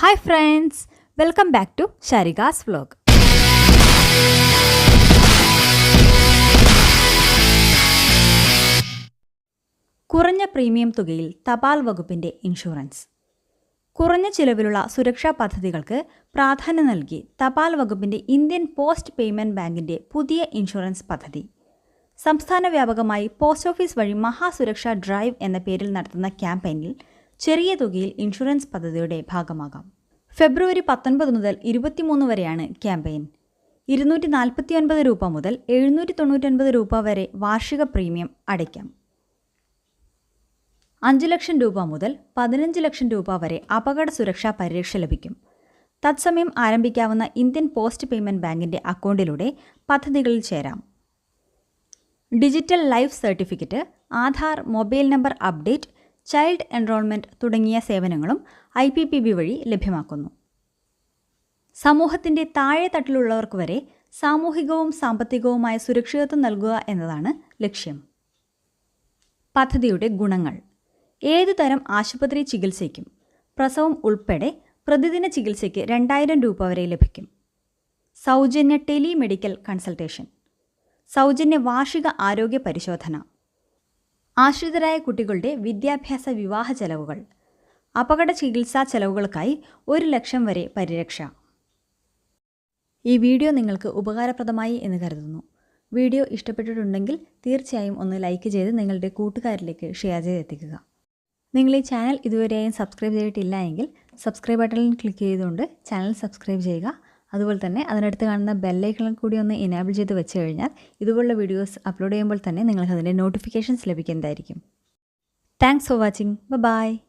Hi friends welcome back to Sharika's vlog കുറഞ്ഞ premium തുകയിൽ തപാൽ വകുപ്പിന്റെ ഇൻഷുറൻസ്. കുറഞ്ഞ ചിലവിലുള്ള സുരക്ഷാ പദ്ധതികൾക്ക് പ്രാധാന്യം നൽകി തപാൽ വകുപ്പിന്റെ ഇന്ത്യൻ പോസ്റ്റ് പേയ്മെന്റ് ബാങ്കിന്റെ പുതിയ ഇൻഷുറൻസ് പദ്ധതി. സംസ്ഥാന വ്യാപകമായി പോസ്റ്റ് ഓഫീസ് വഴി മഹാസുരക്ഷ ഡ്രൈവ് എന്ന പേരിൽ നടത്തുന്ന ക്യാമ്പയിനിൽ ചെറിയ തുകയിൽ ഇൻഷുറൻസ് പദ്ധതിയുടെ ഭാഗമാകാം. ഫെബ്രുവരി പത്തൊൻപത് മുതൽ ഇരുപത്തിമൂന്ന് വരെയാണ് ക്യാമ്പയിൻ. ഇരുന്നൂറ്റി നാൽപ്പത്തി ഒൻപത് രൂപ മുതൽ എഴുന്നൂറ്റി തൊണ്ണൂറ്റൊൻപത് രൂപ വരെ വാർഷിക പ്രീമിയം അടയ്ക്കാം. അഞ്ച് ലക്ഷം രൂപ മുതൽ പതിനഞ്ച് ലക്ഷം രൂപ വരെ അപകട സുരക്ഷാ പരിരക്ഷ ലഭിക്കും. തത്സമയം ആരംഭിക്കാവുന്ന ഇന്ത്യൻ പോസ്റ്റ് പേയ്മെന്റ് ബാങ്കിന്റെ അക്കൗണ്ടിലൂടെ പദ്ധതികളിൽ ചേരാം. Digital life certificate Aadhaar mobile number update child enrolment തുടങ്ങിയ സേവനങ്ങളും ഐ പി പി ബി വഴി ലഭ്യമാക്കുന്നു. സമൂഹത്തിന്റെ താഴെ തട്ടിലുള്ളവർക്ക് വരെ സാമൂഹികവും സാമ്പത്തികവുമായ സുരക്ഷിതത്വം നൽകുക എന്നതാണ് ലക്ഷ്യം. പദ്ധതിയുടെ ഗുണങ്ങൾ. ഏതു തരം ആശുപത്രി ചികിത്സയ്ക്കും പ്രസവം ഉൾപ്പെടെ പ്രതിദിന ചികിത്സയ്ക്ക് രണ്ടായിരം രൂപ വരെ ലഭിക്കും. സൗജന്യ ടെലിമെഡിക്കൽ കൺസൾട്ടേഷൻ. സൗജന്യ വാർഷിക ആരോഗ്യ പരിശോധന. ആശ്രിതരായ കുട്ടികളുടെ വിദ്യാഭ്യാസ വിവാഹ ചെലവുകൾ. അപകട ചികിത്സാ ചെലവുകൾക്കായി ഒരു ലക്ഷം വരെ പരിരക്ഷ. ഈ വീഡിയോ നിങ്ങൾക്ക് ഉപകാരപ്രദമായി എന്ന് കരുതുന്നു. വീഡിയോ ഇഷ്ടപ്പെട്ടിട്ടുണ്ടെങ്കിൽ തീർച്ചയായും ഒന്ന് ലൈക്ക് ചെയ്ത് നിങ്ങളുടെ കൂട്ടുകാരിലേക്ക് ഷെയർ ചെയ്തെത്തിക്കുക. നിങ്ങൾ ഈ ചാനൽ ഇതുവരെയും സബ്സ്ക്രൈബ് ചെയ്തിട്ടില്ല എങ്കിൽ സബ്സ്ക്രൈബ് ബട്ടണിൽ ക്ലിക്ക് ചെയ്തുകൊണ്ട് ചാനൽ സബ്സ്ക്രൈബ് ചെയ്യുക. അതുപോലെ തന്നെ അതിനടുത്ത് കാണുന്ന ബെല്ലൈക്കണം കൂടി ഒന്ന് എനേബിൾ ചെയ്ത് വെച്ച് കഴിഞ്ഞാൽ ഇതുപോലുള്ള വീഡിയോസ് അപ്ലോഡ് ചെയ്യുമ്പോൾ തന്നെ നിങ്ങൾക്ക് അതിന്റെ നോട്ടിഫിക്കേഷൻസ് ലഭിക്കുന്നതായിരിക്കും. Thanks for watching bye